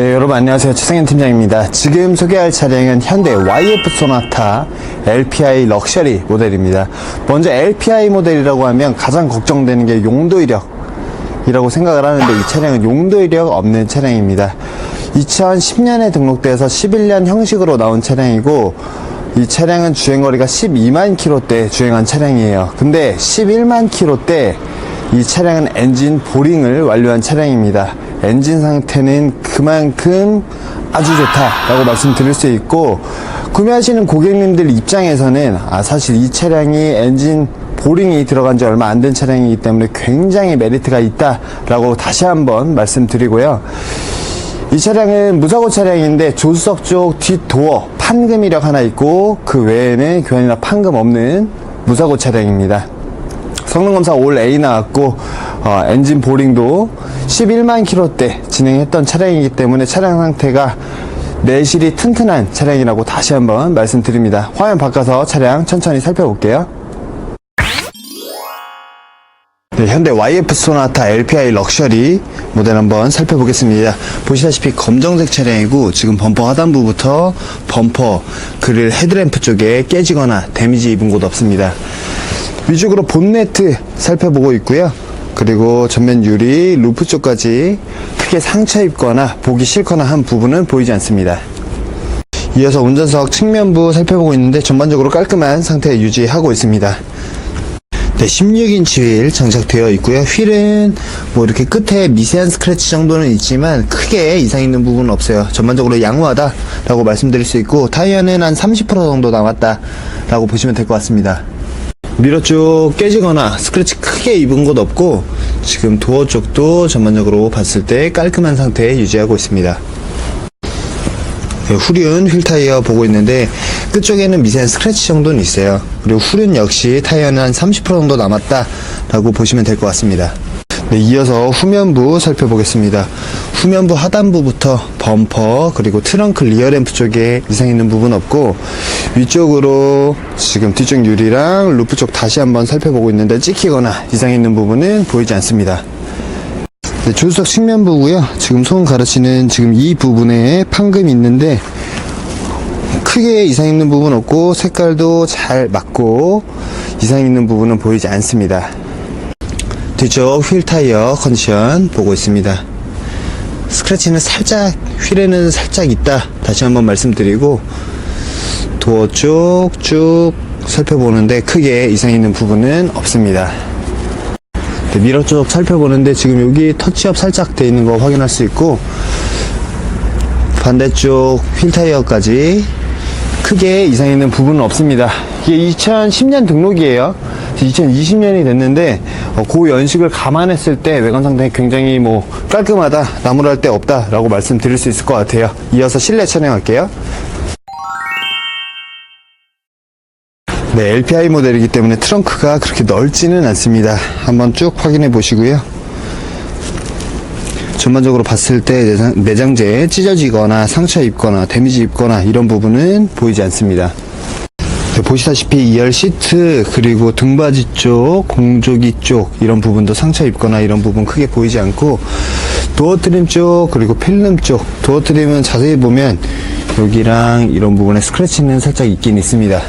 네, 여러분 안녕하세요. 최승현 팀장입니다. 지금 소개할 차량은 현대 YF 소나타 LPI 럭셔리 모델입니다. 먼저 LPI 모델이라고 하면 가장 걱정되는 게 용도 이력 이라고 생각을 하는데 이 차량은 용도 이력 없는 차량입니다. 2010년에 등록돼서 11년 형식으로 나온 차량이고 이 차량은 주행거리가 12만 킬로대 주행한 차량이에요. 근데 11만 킬로대 이 차량은 엔진 보링을 완료한 차량입니다. 엔진 상태는 그만큼 아주 좋다라고 말씀드릴 수 있고 구매하시는 고객님들 입장에서는 아 사실 이 차량이 엔진 보링이 들어간 지 얼마 안 된 차량이기 때문에 굉장히 메리트가 있다라고 다시 한번 말씀드리고요. 이 차량은 무사고 차량인데 조수석 쪽 뒷도어 판금 이력 하나 있고 그 외에는 교환이나 판금 없는 무사고 차량입니다. 성능검사 올 A 나왔고 어, 엔진 보링도 11만 킬로대 진행했던 차량이기 때문에 차량 상태가 내실이 튼튼한 차량이라고 다시 한번 말씀드립니다. 화면 바꿔서 차량 천천히 살펴볼게요. 네, 현대 YF 소나타 LPI 럭셔리 모델 한번 살펴보겠습니다. 보시다시피 검정색 차량이고 지금 범퍼 하단부부터 범퍼 그릴 헤드램프 쪽에 깨지거나 데미지 입은 곳 없습니다. 위쪽으로 본네트 살펴보고 있고요. 그리고 전면 유리, 루프 쪽까지 크게 상처 입거나 보기 싫거나 한 부분은 보이지 않습니다. 이어서 운전석 측면부 살펴보고 있는데 전반적으로 깔끔한 상태 유지하고 있습니다. 네, 16인치 휠 장착되어 있고요. 휠은 뭐 이렇게 끝에 미세한 스크래치 정도는 있지만 크게 이상 있는 부분은 없어요. 전반적으로 양호하다라고 말씀드릴 수 있고 타이어는 한 30% 정도 남았다라고 보시면 될 것 같습니다. 미러 쪽 깨지거나 스크래치 크게 입은 곳 없고 지금 도어 쪽도 전반적으로 봤을 때 깔끔한 상태 유지하고 있습니다. 네, 후륜 휠 타이어 보고 있는데 끝쪽에는 미세한 스크래치 정도는 있어요. 그리고 후륜 역시 타이어는 한 30% 정도 남았다 라고 보시면 될 것 같습니다. 네, 이어서 후면부 살펴보겠습니다. 후면부 하단부부터 범퍼 그리고 트렁크 리어램프 쪽에 이상 있는 부분 없고 위쪽으로 지금 뒤쪽 유리랑 루프 쪽 다시 한번 살펴보고 있는데 찍히거나 이상 있는 부분은 보이지 않습니다. 네, 조수석 측면부고요. 지금 손 가르치는 지금 이 부분에 판금이 있는데 크게 이상 있는 부분 없고 색깔도 잘 맞고 이상 있는 부분은 보이지 않습니다. 뒤쪽 휠 타이어 컨디션 보고 있습니다. 스크래치는 살짝 휠에는 살짝 있다. 다시 한번 말씀드리고 도어 쪽쭉 살펴보는데 크게 이상 있는 부분은 없습니다. 네, 미러 쪽 살펴보는데 지금 여기 터치업 살짝 돼 있는 거 확인할 수 있고 반대쪽 휠 타이어까지 크게 이상 있는 부분은 없습니다. 이게 2010년 등록이에요. 2020년이 됐는데 어, 그 연식을 감안했을 때 외관 상태 굉장히 뭐 깔끔하다, 나무랄 데 없다라고 말씀드릴 수 있을 것 같아요. 이어서 실내 촬영할게요. 네, LPI 모델이기 때문에 트렁크가 그렇게 넓지는 않습니다. 한번 쭉 확인해 보시고요. 전반적으로 봤을 때 내장, 내장재에 찢어지거나 상처 입거나 데미지 입거나 이런 부분은 보이지 않습니다. 네, 보시다시피 2열 시트 그리고 등받이 쪽 공조기 쪽 이런 부분도 상처 입거나 이런 부분 크게 보이지 않고 도어 트림 쪽 그리고 필름 쪽 도어 트림은 자세히 보면 여기랑 이런 부분에 스크래치는 살짝 있긴 있습니다.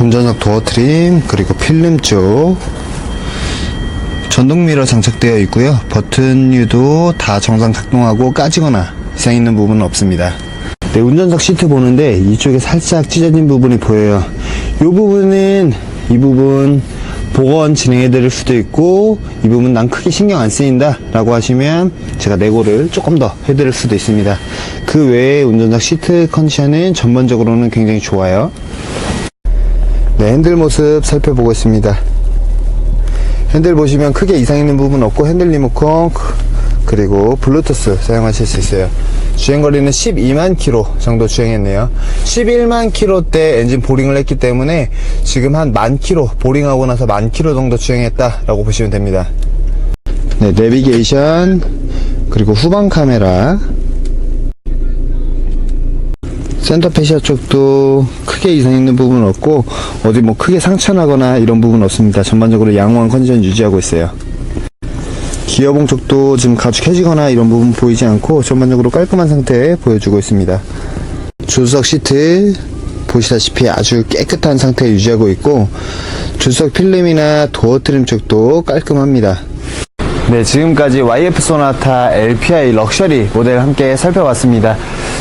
운전석 도어 트림 그리고 필름 쪽 전동 미러 장착되어 있고요. 버튼류도 다 정상 작동하고 까지거나 이상 있는 부분은 없습니다. 네, 운전석 시트 보는데 이쪽에 살짝 찢어진 부분이 보여요. 이 부분은 이 부분 복원 진행해 드릴 수도 있고 이 부분 난 크게 신경 안 쓰인다 라고 하시면 제가 내고를 조금 더 해드릴 수도 있습니다. 그 외에 운전석 시트 컨디션은 전반적으로는 굉장히 좋아요. 네, 핸들 모습 살펴보겠습니다. 핸들 보시면 크게 이상 있는 부분 없고 핸들 리모컨 그리고 블루투스 사용하실 수 있어요. 주행거리는 12만 킬로 정도 주행했네요. 11만 킬로대 엔진 보링을 했기 때문에 지금 한 만 킬로 보링하고 나서 만 킬로 정도 주행했다 라고 보시면 됩니다. 네, 내비게이션 그리고 후방 카메라 센터 페시아 쪽도 크게 이상 있는 부분은 없고 어디 뭐 크게 상처나거나 이런 부분 없습니다. 전반적으로 양호한 컨디션 유지하고 있어요. 기어봉 쪽도 지금 가죽해지거나 이런 부분 보이지 않고 전반적으로 깔끔한 상태 보여주고 있습니다. 조수석 시트 보시다시피 아주 깨끗한 상태 유지하고 있고 조수석 필름이나 도어 트림 쪽도 깔끔합니다. 네, 지금까지 YF 소나타 LPI 럭셔리 모델 함께 살펴봤습니다.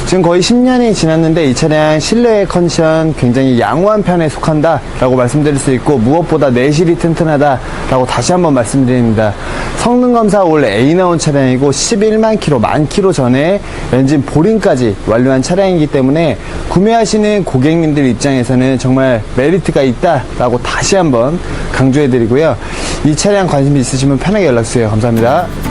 지금 거의 10년이 지났는데 이 차량 실내 컨디션 굉장히 양호한 편에 속한다 라고 말씀드릴 수 있고 무엇보다 내실이 튼튼하다 라고 다시 한번 말씀드립니다. 성능 검사 올 A 나온 차량이고 11만 킬로, 만 킬로 전에 엔진 보링까지 완료한 차량이기 때문에 구매하시는 고객님들 입장에서는 정말 메리트가 있다 라고 다시 한번 강조해 드리고요. 이 차량 관심 있으시면 편하게 연락 주세요. 감사합니다.